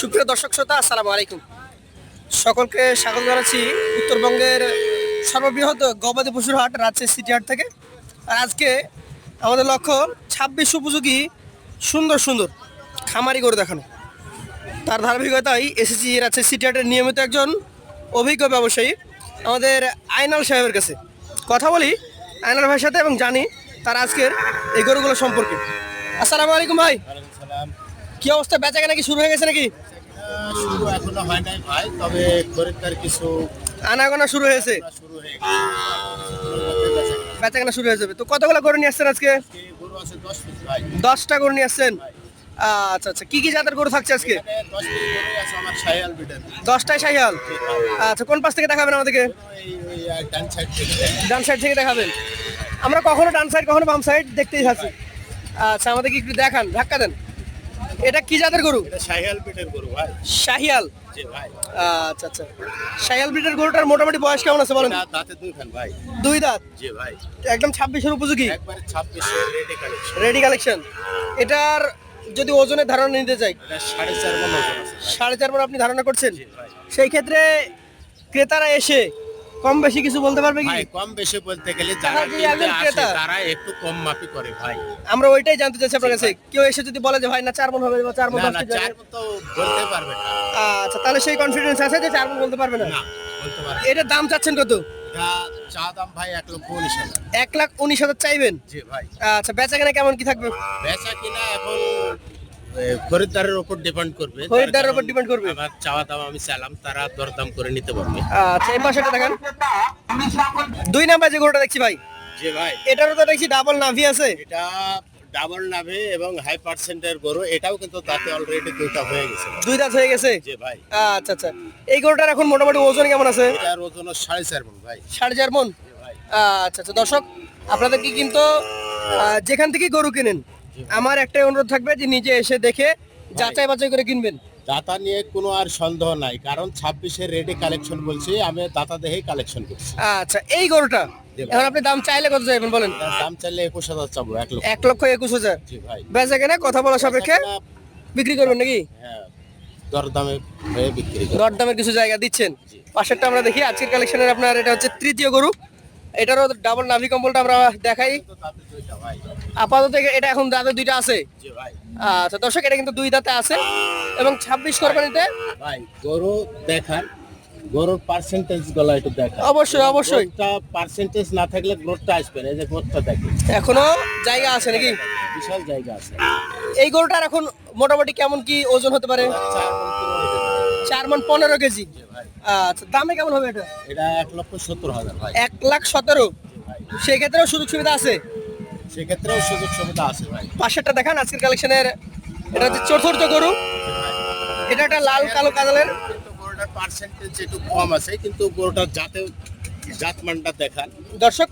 সুপ্রিয় দর্শক শ্রোতা, আসসালামু আলাইকুম। সকলকে স্বাগত জানাচ্ছি উত্তরবঙ্গের সর্ববৃহৎ গবাদি পশুর হাট, রাজশাহী সিটি হাট থেকে। আর আজকে আমাদের লক্ষ্য ছাব্বিশ উপযোগী সুন্দর সুন্দর খামারি করে দেখানো। তার ধারাবাহিকতায় এসেছি রাজশাহী সিটি হাটের নিয়মিত একজন অভিজ্ঞ ব্যবসায়ী আমাদের আইনাল সাহেবের কাছে। কথা বলি আইনাল ভাইয়ের সাথে এবং জানি তার আজকের এই গরুগুলো সম্পর্কে। আসসালামু আলাইকুম ভাই। কি অবস্থা? বেচা কেনা কি শুরু হয়ে গেছে নাকি? শুরু এখনও হয় নাই ভাই তবে খরিদ্দার কিছু আনাগোনা শুরু হয়েছে। শুরু হয়ে গেছে। বেচা কেনা শুরু হয়ে যাবে। তো কতগুলো গরু নিয়ে আসছেন আজকে? গরু আছে দশ পিস ভাই। দশটা গরু নিয়ে আসছেন? আচ্ছা আচ্ছা। কি কি জাতের গরু থাকছে আজকে? এখানে দশ পিস গরু আছে আমার সায়াল বিটের দশটাই শাহিয়াল। আচ্ছা কোন পাশ থেকে দেখাবেন আমাদেরকে? ডান সাইড থেকে দেখাবেন। আমরা কখনো ডান সাইড কখনো বাম সাইড দেখতেই থাকি। আচ্ছা আমাদেরকে একটু দেখান ধাক্কা দেন। এটা কি জাতের গরু? এটা সায়াল বিটের গরু ভাই। শাহিয়াল? জি ভাই। আচ্ছা আচ্ছা। শাহিয়াল ব্রিডের গরুটার মোটামুটি বয়স কেমন আছে বলেন? দাঁতে দুই খান ভাই। দুই দাঁত? জি ভাই। একদম ছাব্বিশের উপযোগী? একবারে ছাব্বিশে রেডি কালেকশন রেডি কালেকশন এটার যদি ওজনের ধারণা নিতে চাই। সাড়ে চার মন সাড়ে চার আপনি ধারণা করছেন? জি ভাই। সেই ক্ষেত্রে ক্রেতারা এসে কম বেশি কিছু বলতে পারবে কি? ভাই কম বেশি বলতে গেলে যারা যে কিনতে একজন আসে ক্রেতা। তারা একটু কম মাপি করে ভাই। আমরা ওইটাই জানতে চাচ্ছি আপনার কাছে। কেউ এসে যদি বলে যে ভাই না চার মন হবে বা চার মন না দশ কেজি চার মন তো বলতে পারবে না। আচ্ছা তাহলে সেই কনফিডেন্স আছে যে চার মন বলতে পারবে না? না বলতে পারবে না। এটার দাম চাচ্ছেন কত? এটা চা দাম ভাই এক লক্ষ উনিশ হাজার। এক লাখ উনিশ হাজার চাইবেন? জি ভাই। আচ্ছা বেচা কেনা কেমন কি থাকবে? বেচা কিনা এখন খরিদ্দারের উপর ডিপেন্ড করবে। খরিদ্দারের উপর depend করবে। আমার চাওয়া দাম আমি চাইলাম তারা দরদাম করে নিতে পারবে। আচ্ছা এই পাশেটা দেখেন। দুই নাম্বার যে গরুটা দেখছি ভাই। জি ভাই। এটারও তো দেখছি ডাবল নাভি আছে। এটা ডাবল নাভে এবং হাই পার্সেন্টের গরু এটাও কিন্তু তাতে অলরেডি দুইটা হয়ে গেছে। দুই দাঁত হয়ে গেছে? জি ভাই। আচ্ছা আচ্ছা। এই গরুটার এখন মোটামুটি ওজন কেমন আছে? এটার ওজন সাড়ে চার মন ভাই। সাড়ে চার মন? ভাই। আচ্ছা আচ্ছা। দর্শক আপনাদের কি কিন্তু যেখান থেকে গরু কিনেন আমার একটাই অনুরোধ থাকবে যে নিজে এসে দেখে যাচাই বাছাই করে কিনবেন। দাতা নিয়ে কোনো আর সন্দেহ নাই কারণ ছাব্বিশের রেডি কালেকশন বলছি আমি দাতা দেখেই কালেকশন করছি। আচ্ছা এই গরুটা এখন আপনি দাম চাইলে কত চাইবেন বলেন? দাম চাইলে একুশ হাজার চাবো এক লক্ষ। এক লক্ষ একুশ হাজার। বেচা কেনা কথা বলা সাপেক্ষে বিক্রি করবেন নাকি? হ্যাঁ দরদামে হয়ে বিক্রি করে দরদামের কিছু জায়গা দিচ্ছেন। পাশেরটা আমরা দেখি আজকের কালেকশনের আপনার এটা হচ্ছে তৃতীয় গরু। এটারও ডাবল নাভি কম্বলটা আমরা দেখাই। আপাতত এটা এখন দাঁতে দুইটা আছে। আচ্ছা দর্শক এটা কিন্তু দুই দাঁতে আছে এবং ছাব্বিশ কোরবানিতে ভাই গরু দেখান। গরুর পার্সেন্টেজগুলো একটু দেখান। অবশ্যই, অবশ্যই। পার্সেন্টেজ না থাকলে গ্রোথটা আসবে না এই যে গ্রোথটা দেখেন। এখনও জায়গা আছে নাকি? বিশাল জায়গা আছে। এই গরুটার এখন মোটামুটি কেমন কি ওজন হতে পারে? চার মন পনেরো কেজি। ভাই। আচ্ছা দামে কেমন হবে এটা? এটা এক লক্ষ সত্তর হাজার ভাই। এক লাখ সতেরো। সেই সুযোগ সুবিধা আছে? সেক্ষেত্রেও সুযোগ সুবিধা আছে ভাই। পাশেরটা দেখান আজকের কালেকশনের এটা হচ্ছে চতুর্থ গরু। এটা একটা লাল কালো কালারের। গরুটার পার্সেন্টেজ একটু কম আছে কিন্তু গরুটার জাতে জাতমানটা দেখান। দর্শক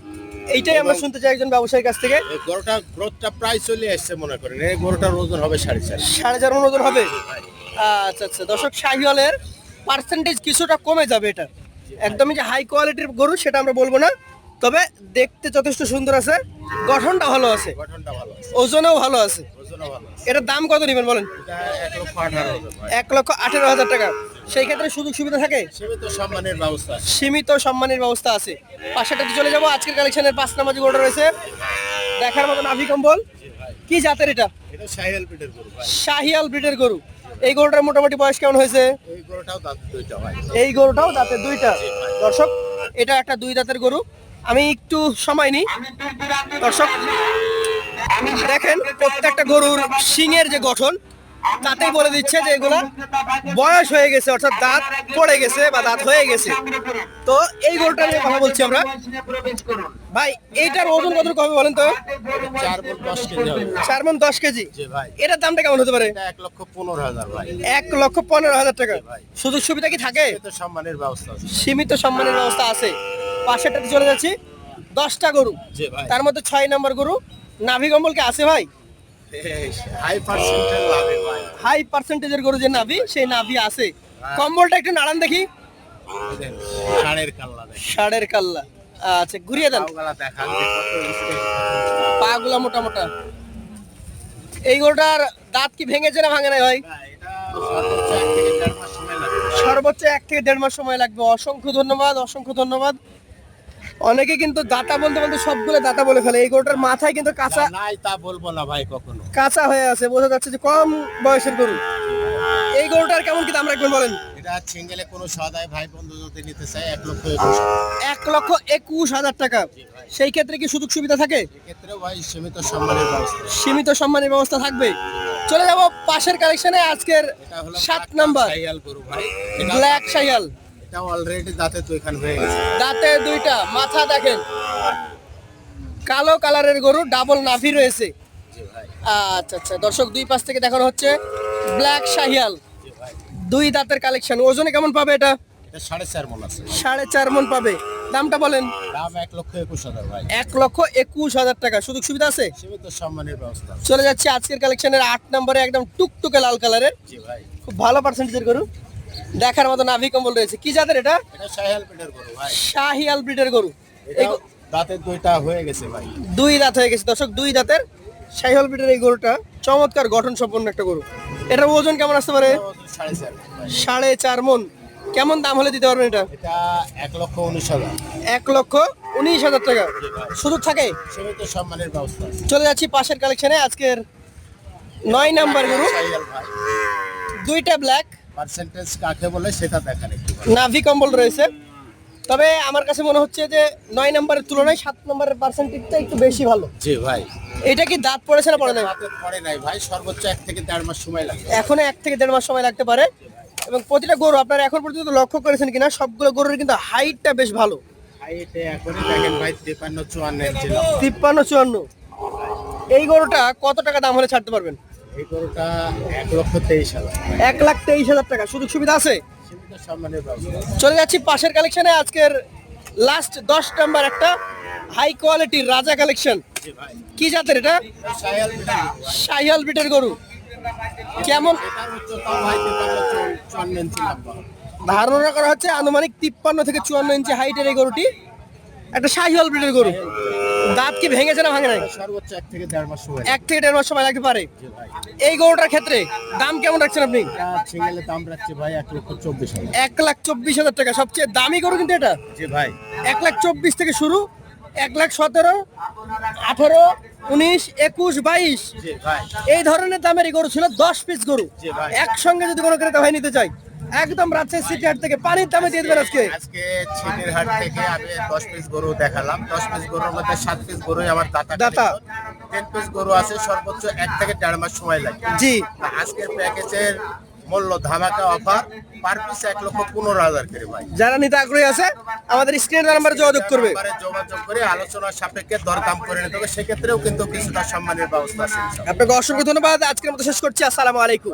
এইটাই আমরা শুনতে চাই একজন ব্যবসায়ীর কাছ থেকে। এই গরুটা গ্রোথটা প্রায় চলে আসছে মনে করেন। এই গরুটার ওজন হবে সাড়ে চার। সাড়ে চার মন ওজন হবে। আচ্ছা আচ্ছা। দর্শক শাহিওয়ালের পার্সেন্টেজ কিছুটা কমে যাবে এটা। একদমই যে হাই কোয়ালিটির গরু সেটা আমরা বলব না। তবে দেখতে যথেষ্ট সুন্দর আছে। গঠনটা ভালো আছে। গঠনটা ভালো আছে। ওজনেও ভালো আছে। ওজনও ভালো আছে। এটার দাম কত নেবেন বলেন? এক লক্ষ আঠারো হাজার টাকা। সেই ক্ষেত্রে সুযোগ সুবিধা থাকে? সীমিত সম্মানের ব্যবস্থা আছে। সীমিত সম্মানের ব্যবস্থা আছে। পাশেটাতে চলে যাব। আজকের কালেকশনের পাঁচ নাম্বার যে গরুটা রয়েছে দেখার মতো নাভি কম্বল। কি জাতের এটা? গরু শাহিয়াল ব্রিডের গরু। এই গরুটার মোটামুটি বয়স কেমন হয়েছে? এই গরুটাও দুইটা ভাই। এই গরুটাও দাঁতের দুইটা। দর্শক এটা একটা দুই দাঁতের গরু। আমি একটু সময় নিই। দর্শক দেখেন প্রত্যেকটা গরুর শিংয়ের যে গঠন তাতেই বলে দিচ্ছে যে এগুলা বয়স হয়ে গেছে অর্থাৎ দাঁত পড়ে গেছে বা দাঁত হয়ে গেছে। তো এই গরুটা নিয়ে কথা বলছি আমরা। ভাই এইটার ওজন কত হবে বলেন তো? চার মন দশ কেজি হবে। চার দশ কেজি? ভাই। এটার দামটা কেমন হতে পারে? এক লক্ষ পনেরো হাজার ভাই। এক লক্ষ পনেরো হাজার টাকা। সুযোগ সুবিধা কি থাকে? সম্মানের ব্যবস্থা সীমিত সম্মানের ব্যবস্থা আছে। পাশেরটাতে চলে যাচ্ছি। দশটা গরু। তার মধ্যে ছয় নম্বর গরু নাভি কম্বল কি আছে ভাই? হাই পার্সেন্টেজের গরু যে নাভি সেই নাভি আছে। কম্বলটা একটু নাড়ান দেখি। ষাঁড়ের কাল্লা ষাঁড়ের কাল্লা। আচ্ছা ঘুরিয়ে দেন। পাওগালা দেখান যে কত স্টেজ। পা গুলা মোটা মোটা এই গরুটার দাঁত কি ভেঙেছে না ভাঙে নাই ভাই? সর্বোচ্চ এক থেকে দেড় মাস সময় লাগবে। অসংখ্য ধন্যবাদ অসংখ্য ধন্যবাদ। অনেকে কিন্তু দাতা বলতে বলতে সবগুলো দাতা বলে ফেলে। এই গরুটার মাথায় কিন্তু কাঁচা নাই তা বলব না ভাই কখনো। কাঁচা হয়ে আছে বোঝা যাচ্ছে যে কম বয়সের গরু। এই গরুটার কেমন কি দাম রাখবেন বলেন? এটা সিঙ্গেলে কোনো সদায় ভাই বন্ধু যদি নিতে চায় এক লক্ষ এক লক্ষ একুশ হাজার টাকা। সেই ক্ষেত্রে কি সুযোগ সুবিধা থাকে? এক্ষেত্রেও ভাই সীমিত সম্মানের ব্যবস্থা। সীমিত সম্মানের ব্যবস্থা থাকবে। চলে যাব পাশের কালেকশনে আজকের সাত নাম্বার। ব্ল্যাক শাইয়াল এটা অলরেডি দাঁতে তো এখানে হয়ে গেছে। দাঁতে দুইটা মাথা দেখেন। কালো কালারের গরু ডাবল নাভি রয়েছে। আচ্ছা আচ্ছা দর্শক দুই পাশ থেকে দেখানো হচ্ছে ব্ল্যাক শাহিয়াল। দুই দাঁতের কালেকশন ওজনে কেমন পাবে এটা? এটা সাড়ে চার মন আছে। সাড়ে চার মন পাবে। দামটা বলেন। দাম এক লক্ষ একুশ হাজার ভাই। এক লক্ষ একুশ হাজার টাকা। সুযোগ সুবিধা আছে? সীমিত সম্মানের ব্যবস্থা চলে যাচ্ছে আজকের কালেকশনের আট নম্বরে একদম টুকটুকে লাল কালারের জি ভাই। খুব ভালো পার্সেন্টেজের গরু। দেখার মতো নাভি কম্বল রয়েছে। কি জাতের এটা? শাহিয়াল গরু ব্রিডের গরু। দাঁতের দুইটা হয়ে গেছে ভাই। দুই দাঁত হয়ে গেছে। দর্শক দুই দাঁতের শাহিয়াল ব্রিডের এই গরুটা চমৎকার গঠন সম্পন্ন একটা গরু। এটার ওজন কেমন আসতে পারে? সাড়ে চার সাড়ে চার মন। কেমন দাম হলে দিতে পারবেন এটা? এটা এক লক্ষ উনিশ হাজার। এক লক্ষ উনিশ হাজার টাকা। সুযোগ থাকে? সম্মানের ব্যবস্থা। চলে যাচ্ছি পাশের কালেকশনে আজকের নয় নাম্বার গরু। দুইটা ব্ল্যাক পার্সেন্টেজ কাকে বলে সেটা দেখান একটু। নাভি কম্বল রয়েছে। তবে আমার কাছে মনে হচ্ছে যে নয় নম্বরের তুলনায় সাত নম্বরের পার্সেন্টেজটা একটু বেশি ভালো। জি ভাই। এটা কি দাঁত পড়েছে না পড়ে নাই? পড়ে নাই ভাই সর্বোচ্চ এক থেকে দেড় মাস সময় লাগে এখনও এক থেকে দেড় মাস সময় লাগতে পারে। এবং প্রতিটা গরু আপনারা এখন পর্যন্ত লক্ষ্য করেছেন কিনা সবগুলো গরুর কিন্তু হাইটটা বেশ ভালো। তিপ্পান্ন চুয়ান্ন। এই গরুটা কত টাকা দাম হলে ছাড়তে পারবেন? এই গরুটা এক লক্ষ তেইশ হাজার। এক লাখ তেইশ হাজার টাকা। সুযোগ সুবিধা আছে? আছে। চলে যাচ্ছি পাশের কালেকশনে আজকের লাস্ট দশ নাম্বার একটা হাই কোয়ালিটির রাজা কালেকশন কি জাতের এটা? শাহিয়াল বিটের গরু। কেমন? ধারণা করা হচ্ছে আনুমানিক তিপ্পান্ন থেকে চুয়ান্ন ইঞ্চি হাইটের এই গরুটি। একটা শাহিওয়াল ব্রিডের গরু। দাঁত কি ভেঙেছে না ভাঙে নাই? সর্বোচ্চ এক থেকে দেড় মাস সময় এক থেকে দেড় মাস সময় লাগতে পারে। এই গরুটার ক্ষেত্রে দাম কেমন রাখছেন আপনি? সিঙ্গেলের দাম রাখছে ভাই এক লক্ষ চব্বিশ হাজার। এক লাখ চব্বিশ হাজার টাকা। সবচেয়ে দামি গরু কিন্তু এটা। জি ভাই। এক লাখ চব্বিশ থেকে শুরু এক লাখ সতেরো আঠারো উনিশ একুশ বাইশ। এই ধরনের দামের এই গরু ছিল দশ পিস গরু। একসঙ্গে যদি কোনো ক্রেতা ভাই নিতে চাই একদম রাজশাহী সিটি হাট থেকে পানির দামে দিয়ে দেবেন আজকে। আজকে ছিনের হাট থেকে আমি দশ পিস গরু দেখালাম। দশ পিস গরুর মধ্যে সাত পিস গরুই আমার দাতা দাতা। তিন পিস গরু আছে সর্বোচ্চ এক থেকে দেড় মাস সময় লাগে। জি। আজকের প্যাকেজের মূল্য ধামাকা অফার। পার পিস এক লক্ষ পনেরো হাজার করে ভাই। যারা নিতে আগ্রহী আছে আমাদের স্ক্রিনের নাম্বারে যোগাযোগ করবে। যোগাযোগ করে আলোচনার সাপেক্ষে দরদাম করে নিতে হবে। সেক্ষেত্রেও কিন্তু কিছুটা সম্মানের ব্যবস্থা আছে। আপনাকে অসংখ্য ধন্যবাদ। আজকের মতো শেষ করছি। আসসালামু আলাইকুম।